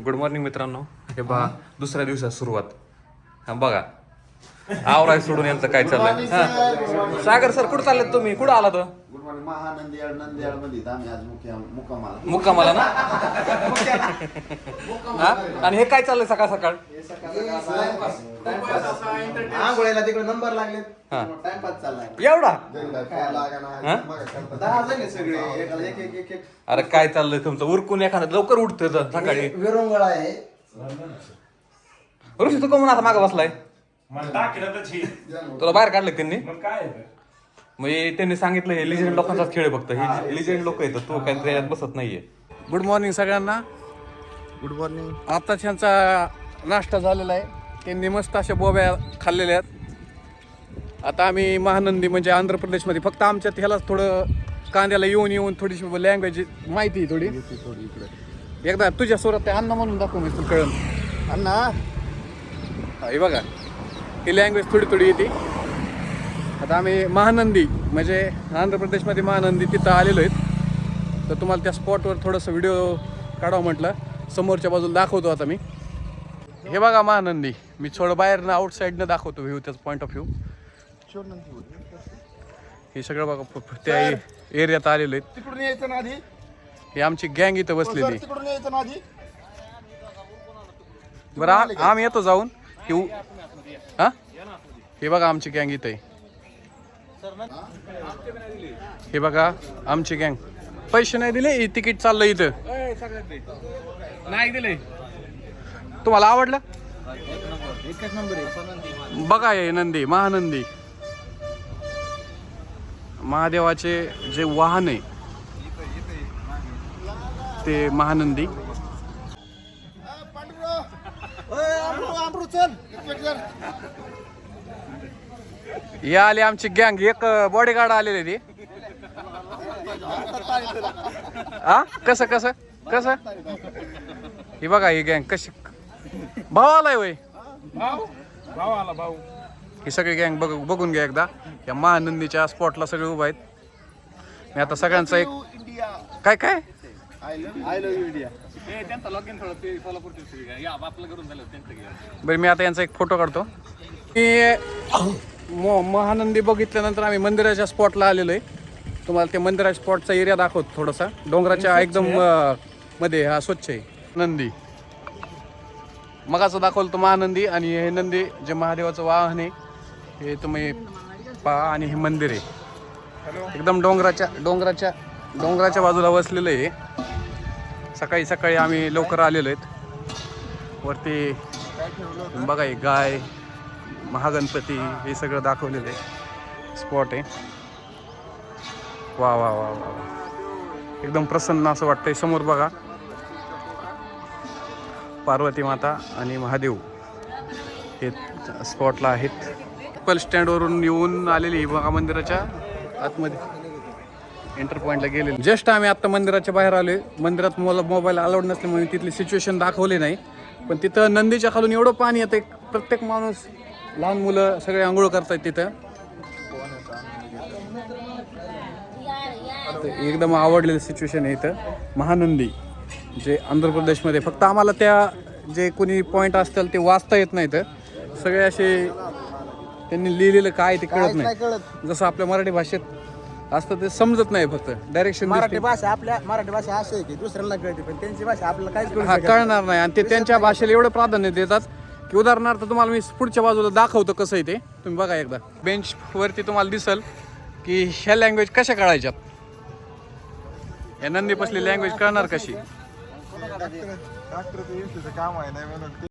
Good morning मित्रांनो. हे बघा दुसऱ्या दिवसात सुरुवात. बघा. आवराय सोडून यांचं काय चाललंय? हा. सागर सर कुठं चाललेत तुम्ही? कुठं आला तर गुड मॉर्निंग महानंदियाळ नंदियाळमध्ये आम्ही आज मुख्य मुक्कामाला. मुक्कामाला ना? हा. आणि हे काय चाललंय सकाळ सकाळ? आंघोळीला तिकडे नंबर लागले हा. टाइमपास चाललाय. एवढा? हा? दहा जण आहे सगळे. एकाला एक एक एक एक. अरे काय चाललंय तुमचं? उरकून एखादं लवकर उठतं सकाळी. विरंगुळा आहे. ऋषी तू कमून आता मागं बसलाय? मला. तुला बाहेर काढलं त्यांनी? मग काय आहे हे त्यांनी सांगितलं हे लिजंड लोकांचाच खेळ आहे फक्त. हे लिजंड लोक येतात तो काय त्याच्यात बसत नाहीये. गुड मॉर्निंग सगळ्यांना. गुड मॉर्निंग आता त्यांचा नाश्ता झालेला आहे. त्यांनी मस्त अशा बोब्या खाल्लेल्या आहेत. आता आम्ही महानंदी म्हणजे आंध्र प्रदेशमध्ये फक्त आमच्यात ह्यालाच थोडं कांद्याला येऊन येऊन थोडीशी लँग्वेज माहिती आहे थोडी. थोडी इकडे. एकदा तुझ्या स्वरात ते अन्न म्हणून दाखव मी तुला कळण अण्णा? हा, हे बघा. ही लँग्वेज थोडी थोडी येते. आता आम्ही महानंदी म्हणजे आंध्र प्रदेशमध्ये महानंदी तिथं आलेलो आहेत. तर तुम्हाला त्या स्पॉटवर थोडंसं व्हिडिओ काढावं म्हटलं. समोरच्या बाजूला दाखवतो आता मी. हे बघा महानंदी मी थोडं बाहेरनं आउटसाईडनं दाखवतो व्ह्यू त्याचा पॉईंट ऑफ व्ह्यू हे सगळं बघा त्या एरियात आलेलो आहेत. तिकडून यायचं ना आधी? हे आमची गँग इथं बसलेली तिकडून यायचं ना आधी? बरं आम्ही येतो जाऊन. की हा? हे बघा आमची गँग इथं आहे. हे बघा आमची गँग. पैसे नाही दिले तिकीट चाललं इथं. नाही दिले तुम्हाला आवडलं? बघा हे नंदी महानंदी. महादेवाचे जे वाहन आहे ते महानंदी. हे आले आमची गँग एक बॉडीगार्ड आलेले ते. हा कसं कसं? कसं? हे बघा ही गँग कशी भाव आलाय वय. भाऊ आला भाऊ ही सगळी गँग बघ बघून घ्या एकदा. या महानंदीच्या स्पॉटला सगळे उभा आहेत. मी आता सगळ्यांचा एक काय काय? आय लव्ह इंडिया बरं मी आता यांचा एक फोटो काढतो. मी म- महानंदी बघितल्यानंतर आम्ही मंदिराच्या स्पॉटला आलेलो आहे तुम्हाला ते मंदिराच्या स्पॉटचा एरिया दाखवतो थोडासा. डोंगराच्या एकदम अं, मध्ये हा स्वच्छ आहे. नंदी. मगाचं दाखवलं तो महानंदी आणि हे नंदी जे महादेवाचं वाहन आहे हे तुम्ही पहा आणि हे मंदिर आहे. एकदम डोंगराच्या डोंगराच्या डोंगराच्या बाजूला वसलेलं आहे. सकाळी सकाळी आम्ही लवकर आलेलो आहेत. वरती बघा हे गाय महागणपती हे सगळं दाखवलेलं आहे. स्पॉट आहे. वा वा वा वा वा. एकदम प्रसन्न असं वाटतंय. समोर बघा. पार्वती माता आणि महादेव हे स्पॉटला आहेत. कपल स्टँडवरून येऊन आलेली बघा मंदिराच्या आतमध्ये. एंटर पॉईंटला गेले जस्ट आम्ही आता मंदिराच्या बाहेर आलोय. मंदिरात मला मोबाईल अलाउड नसल्यामुळे तिथली सिच्युएशन दाखवली नाही. पण तिथं नंदीच्या खालून एवढं पाणी येतं एक प्रत्येक माणूस लहान मुलं सगळे आंघोळ करतायत तिथं. तर एकदम आवडलेलं सिच्युएशन आहे इथं. महानंदी जे आंध्र प्रदेशमध्ये फक्त आम्हाला त्या जे कोणी पॉईंट असतील ते वाचता येत नाहीत. सगळे असे त्यांनी लिहिलेलं काय ते कळत नाही. जसं आपल्या मराठी भाषेत असतं ते समजत नाही फक्त. डायरेक्शन मराठी भाषा आपल्या मराठी भाषा अशी आहे की दुसऱ्याला कळते पण त्यांची भाषा आपल्याला काहीच कळू हा शकत कळणार नाही. आणि ते त्यांच्या भाषेला एवढं प्राधान्य देतात की उदाहरणार्थ तुम्हाला मी पुढच्या बाजूला दाखवतो कसं आहे ते. तुम्ही बघा एकदा. बेंच वरती तुम्हाला दिसल की ह्या लँग्वेज कशा कळायच्यात या नंदी बसली लँग्वेज कळणार कशी? नाही. डॉक्टर काम आहे नाही म्हणून